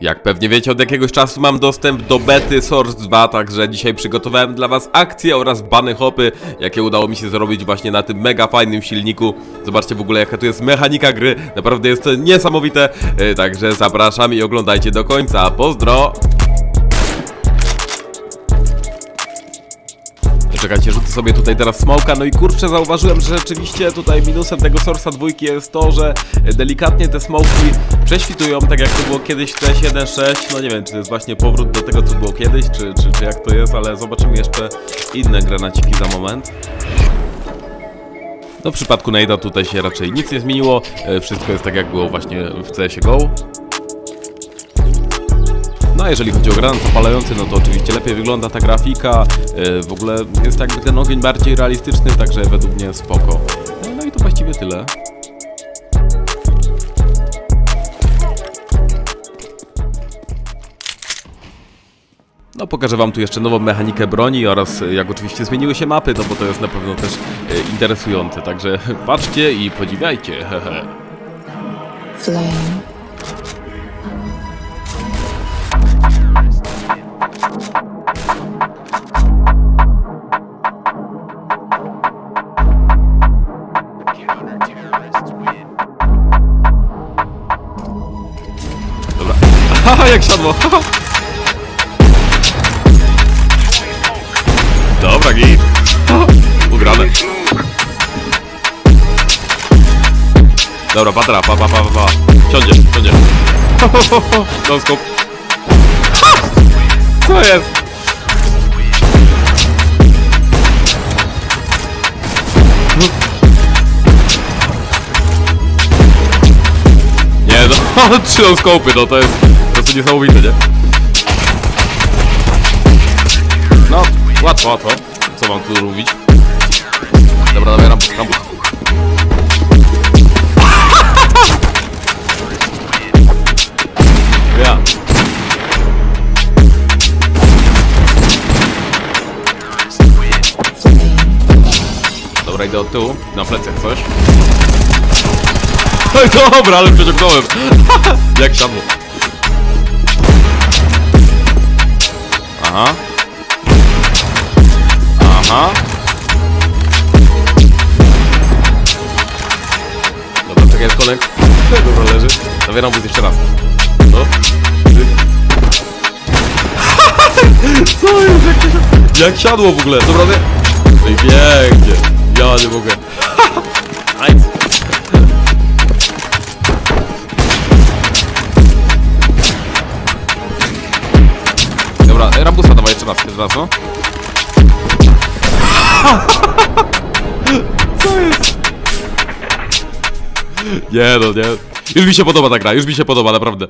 Jak pewnie wiecie, od jakiegoś czasu mam dostęp do bety Source 2, także dzisiaj przygotowałem dla was akcje oraz bany hopy, jakie udało mi się zrobić właśnie na tym mega fajnym silniku. Zobaczcie w ogóle jaka tu jest mechanika gry, naprawdę jest to niesamowite, e, także zapraszam i oglądajcie do końca. Pozdro! Czekajcie, rzucę sobie tutaj teraz smoka, no i kurczę, zauważyłem, że rzeczywiście tutaj minusem tego Sorsa dwójki jest to, że delikatnie te smoki prześwitują, tak jak to było kiedyś w CS 1.6, no nie wiem, czy to jest właśnie powrót do tego, co było kiedyś, czy, czy, czy jak to jest, ale zobaczymy jeszcze inne granaciki za moment. No w przypadku Nade'a tutaj się raczej nic nie zmieniło, e, wszystko jest tak jak było właśnie w CS GO. No a jeżeli chodzi o granat zapalający, no to oczywiście lepiej wygląda ta grafika, yy, w ogóle jest jakby ten ogień bardziej realistyczny, także według mnie spoko. No, i to właściwie tyle. No pokażę wam tu jeszcze nową mechanikę broni oraz y, jak oczywiście zmieniły się mapy, no bo to jest na pewno też y, interesujące, także patrzcie i podziwiajcie, hehe. Flame. Haha, jak siadło! Dobra, git. Ugrane. Dobra, patra, pa, pa, pa, pa. Siądzie, siądzie. Skop. Co jest? Nie no, trzy no to jest prostu niesamowite, nie? No, łatwo, łatwo. Co mam tu mówić? Dobra, dawaj rampus, rampus. Dobra, idę od tyłu, na plecach coś. Oj, dobra, ale przeciągnąłem. Jak siadło. Aha. Aha. Dobra, czekaj, konek. Dobra, leży. Zawieram bus jeszcze raz. No. Co jest? Jak, się... jak siadło w ogóle? Dobra, nie? I pięknie. Ja nie mogę. Nice. Jeszcze raz, jeszcze raz, no. Co jest? Nie no, nie. Już mi się podoba ta gra, już mi się podoba, naprawdę.